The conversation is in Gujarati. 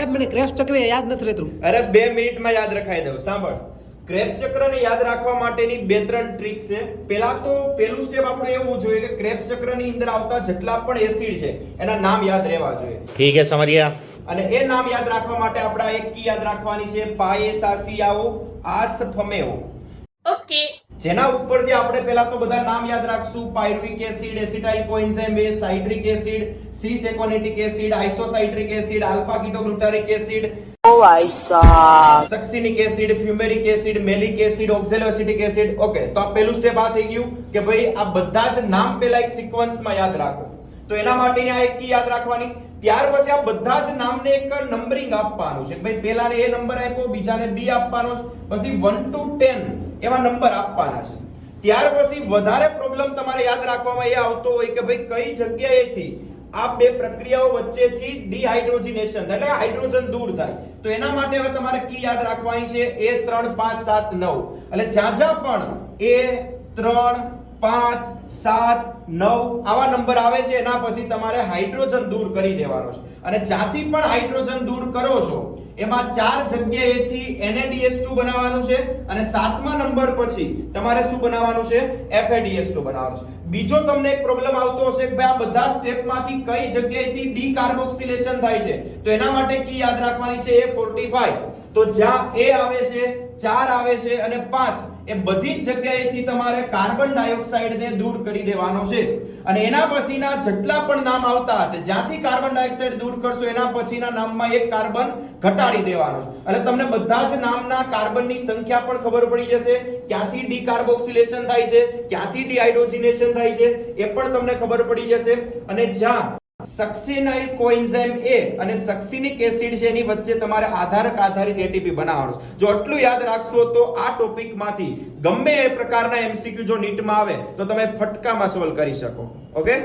સાહેબ મને ક્રેપ્સ ચક્ર યાદ નથી રહેતું. અરે બે મિનિટમાં યાદ રખાઈ દઉં. સાંભળ. ક્રેપ્સ ચક્રને યાદ રાખવા માટેની બે ત્રણ ટ્રીક છે. પહેલા તો પેલું સ્ટેપ આપણે એવું જોઈએ કે ક્રેપ્સ ચક્રની અંદર આવતા જેટલા પણ એસિડ છે એના નામ યાદ રહેવા જોઈએ. ઠીક છે સમરિયા. અને એ નામ યાદ રાખવા માટે આપણા એક કી યાદ રાખવાની છે. પાયે સાસિયાઓ આસ ફમેઓ ઓકે જેના ઉપરથી આપણે પહેલા તો બધા નામ યાદ રાખશું. પાયરુવિક એસિડ એસિટાઇલ કોએન્ઝાઇમ બે citric acid cis aconitic acid isocitric acid alpha ketoglutaric acid succinic acid fumaric acid malic acid oxaloacetic acid. Okay તો આ પહેલું સ્ટેપ આ થઈ ગયું કે ભાઈ આ બધા જ નામ પહેલા એક સિક્વન્સમાં યાદ રાખો. તો એના માટેની આ એક કી યાદ રાખવાની. ત્યાર પછી આ બધા જ નામને એક નંબરિંગ આપવાનું છે. ભાઈ પહેલાને એ નંબર આપ્યો બીજાને બી આપવાનો છે. પછી 1 ટુ 10 એવા નંબર આપવાના છે. ત્યાર પછી વધારે પ્રોબ્લેમ તમારે યાદ રાખવામાં એ આવતો હોય કે ભાઈ કઈ જગ્યાએથી આ બે પ્રક્રિયાઓ વચ્ચેથી ડિહાઇડ્રોજિનેશન, એટલે હાઇડ્રોજન દૂર થાય. તો એના માટે હવે તમારે કી યાદ રાખવાની છે? એ ત્રણ, પાંચ, સાત, નવ. એટલે જ્યાં જ્યાં પણ એ ત્રણ પાંચ, સાત, નવ આવા નંબર આવે છે, એના પછી તમારે હાઇડ્રોજન દૂર કરી દેવાનો છે. અને જ્યાંથી પણ હાઇડ્રોજન દૂર કરો છો, એમાં ચાર જગ્યાએથી NaDH2 બનાવવાનું છે અને સાતમા નંબર પછી તમારે શું બનાવવાનું છે? FADH2 બનાવવાનું છે. બીજો તમને એક પ્રોબ્લેમ આવતો હશે કે ભાઈ આ બધા સ્ટેપમાંથી કઈ જગ્યાએથી ડીકાર્બોક્સિલેશન થાય છે? તો એના માટે કી યાદ રાખવાની છે A45 તો જ્યાં એ આવે છે, ચાર આવે છે અને પાંચ, એ બધી જ જગ્યાએથી તમારે કાર્બન ડાયોક્સાઇડને દૂર કરી દેવાનો છે. અને એના પછીના જેટલા પણ નામ આવતા હશે, જ્યાંથી કાર્બન ડાયોક્સાઇડ દૂર કરશો, એના પછીના નામમાં એક કાર્બન ઘટાડી દેવાનો છે. એટલે તમને બધા જ નામના કાર્બનની સંખ્યા પણ ખબર પડી જશે. ક્યાંથી ડીકાર્બોક્સિલેશન થાય છે, ક્યાંથી ડીહાઇડ્રોજિનેશન થાય છે, એ પણ તમને ખબર પડી જશે. અને જ્યાં સક્સિનાઇલ કોએન્ઝાઇમ એ અને સક્સિનિક એસિડ છે એની વચ્ચે તમારે આધારક આધારિત એટીપી બનાવવાનું છે. જો આટલું યાદ રાખશો તો આ ટોપિકમાંથી ગમે એ પ્રકારના એમસીક્યુ જો નીટમાં આવે તો તમે ફટકામાં સોલ્વ કરી શકો ઓકે